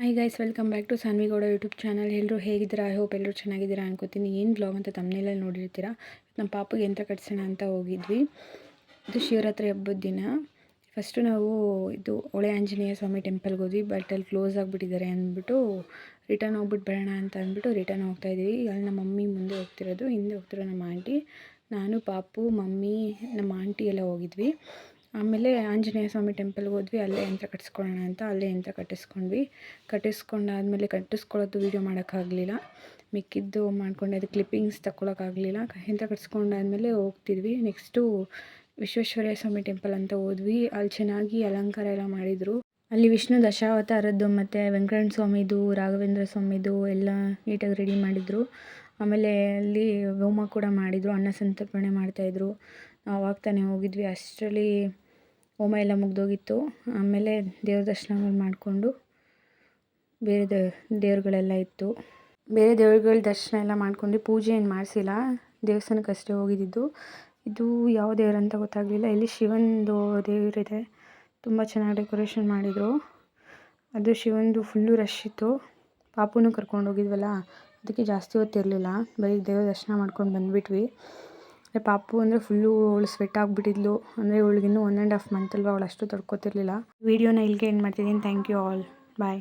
Hi guys welcome back to Sanvi Gowda YouTube channel ಎಲ್ಲರೂ ಹೇಗಿದ್ದೀರಾ? I hope ಎಲ್ಲರೂ ಚೆನ್ನಾಗಿದ್ದೀರಾ ಅನ್ಕೋತೀನಿ. ಏನು ಬ್ಲಾಗ್ ಅಂತ ತಮ್ಮನೇಲಲ್ಲಿ ನೋಡಿರ್ತೀರಾ? ನಮ್ಮ ಪಾಪಗೆ ಯಂತ್ರ ಕಟ್ಸೋಣ ಅಂತ ಹೋಗಿದ್ವಿ. ಇದು ಶಿವರಾತ್ರಿ ಹಬ್ಬದ ದಿನ. ಫಸ್ಟು ನಾವು ಇದು ಹೊಳೆ ಆಂಜನೇಯ ಸ್ವಾಮಿ ಟೆಂಪಲ್ಗೆ ಹೋದ್ವಿ. ಬಟ್ ಅಲ್ಲಿ ಕ್ಲೋಸ್ ಆಗಿಬಿಟ್ಟಿದ್ದಾರೆ ಅಂದ್ಬಿಟ್ಟು ರಿಟರ್ನ್ ಹೋಗ್ಬಿಟ್ಟು ಬರೋಣ ಅಂತ ಅಂದ್ಬಿಟ್ಟು ರಿಟರ್ನ್ ಹೋಗ್ತಾ ಇದ್ದೀವಿ. ಅಲ್ಲಿ ನಮ್ಮ ಮಮ್ಮಿ ಮುಂದೆ ಹೋಗ್ತಿರೋದು. ಹಿಂದೆ ಹೋಗ್ತಿರೋ ನಮ್ಮ ಆಂಟಿ ನಾನು, ಪಾಪು, ಮಮ್ಮಿ, ನಮ್ಮ ಆಂಟಿ ಎಲ್ಲ ಹೋಗಿದ್ವಿ. ಆಮೇಲೆ ಆಂಜನೇಯ ಸ್ವಾಮಿ ಟೆಂಪಲ್ಗೆ ಹೋದ್ವಿ, ಅಲ್ಲೇ ಯಂತ್ರ ಕಟ್ಟಿಸ್ಕೊಳ್ಳೋಣ ಅಂತ ಅಲ್ಲೇ ಯಂತ್ರ ಕಟ್ಟಿಸ್ಕೊಂಡ್ವಿ. ಕಟ್ಟಿಸ್ಕೊಂಡಾದ್ಮೇಲೆ ಕಟ್ಟಿಸ್ಕೊಳ್ಳೋದು ವೀಡಿಯೋ ಮಾಡೋಕ್ಕಾಗಲಿಲ್ಲ. ಮಿಕ್ಕಿದ್ದು ಮಾಡ್ಕೊಂಡು ಅದು ಕ್ಲಿಪ್ಪಿಂಗ್ಸ್ ತಗೊಳಕ್ಕಾಗಲಿಲ್ಲ ಯಂತ್ರ ಕಟ್ಟಿಸ್ಕೊಂಡಾದ್ಮೇಲೆ ಹೋಗ್ತಿದ್ವಿ. ನೆಕ್ಸ್ಟು ವಿಶ್ವೇಶ್ವರಯ್ಯ ಸ್ವಾಮಿ ಟೆಂಪಲ್ ಅಂತ ಹೋದ್ವಿ. ಅಲ್ಲಿ ಚೆನ್ನಾಗಿ ಅಲಂಕಾರ ಎಲ್ಲ ಮಾಡಿದರು. ಅಲ್ಲಿ ವಿಷ್ಣು ದಶಾವತಾರದ್ದು ಮತ್ತು ವೆಂಕಟರಮಣ ಸ್ವಾಮಿದು, ರಾಘವೇಂದ್ರ ಸ್ವಾಮಿದು ಎಲ್ಲ ನೀಟಾಗಿ ರೆಡಿ ಮಾಡಿದರು. ಆಮೇಲೆ ಅಲ್ಲಿ ಹೋಮ ಕೂಡ ಮಾಡಿದರು, ಅನ್ನ ಸಂತರ್ಪಣೆ ಮಾಡ್ತಾಯಿದ್ರು ನಾವು ಆಗ್ತಾನೆ ತಾನೇ ಹೋಗಿದ್ವಿ. ಅಷ್ಟರಲ್ಲಿ ಹೋಮ ಎಲ್ಲ ಮುಗಿದೋಗಿತ್ತು. ಆಮೇಲೆ ದೇವ್ರ ದರ್ಶನಗಳು ಮಾಡಿಕೊಂಡು ಬೇರೆ ದೇವ್ರುಗಳೆಲ್ಲ ಇತ್ತು. ಬೇರೆ ದೇವ್ರುಗಳ ದರ್ಶನ ಎಲ್ಲ ಮಾಡ್ಕೊಂಡು ಪೂಜೆ ಏನು ಮಾಡಿಸಿಲ್ಲ. ದೇವಸ್ಥಾನಕ್ಕಷ್ಟೇ ಹೋಗಿದ್ದಿದ್ದು. ಇದು ಯಾವ ದೇವ್ರು ಅಂತ ಗೊತ್ತಾಗಲಿಲ್ಲ. ಇಲ್ಲಿ ಶಿವನದು ದೇವರಿದೆ. ತುಂಬ ಚೆನ್ನಾಗಿ ಡೆಕೋರೇಷನ್ ಮಾಡಿದರು. ಅದು ಶಿವಂದು ಫುಲ್ಲು ರಶ್ ಇತ್ತು. ಪಾಪುನೂ ಕರ್ಕೊಂಡು ಹೋಗಿದ್ವಲ್ಲ, ಅದಕ್ಕೆ ಜಾಸ್ತಿ ಹೊತ್ತಿರಲಿಲ್ಲ ಬರೀ ದೇವ್ರ ದರ್ಶನ ಮಾಡ್ಕೊಂಡು ಬಂದುಬಿಟ್ವಿ. ಅಂದರೆ ಪಾಪು ಅಂದರೆ ಫುಲ್ಲು ಅವಳು ಸ್ವೆಟ್ ಆಗಿಬಿಟ್ಟಿದ್ಲು. ಅಂದರೆ ಇವಳಿಗಿನ್ನೂ ಒನ್ ಆ್ಯಂಡ್ ಹಾಫ್ ಮಂತ್ ಅಲ್ವಾ ಅವಳು ಅಷ್ಟು ತಡ್ಕೊತಿರ್ಲಿಲ್ಲ ವೀಡಿಯೋನ ಇಲ್ಲಿಗೆ ಏನು ಮಾಡ್ತಿದ್ದೀನಿ. Thank you all bye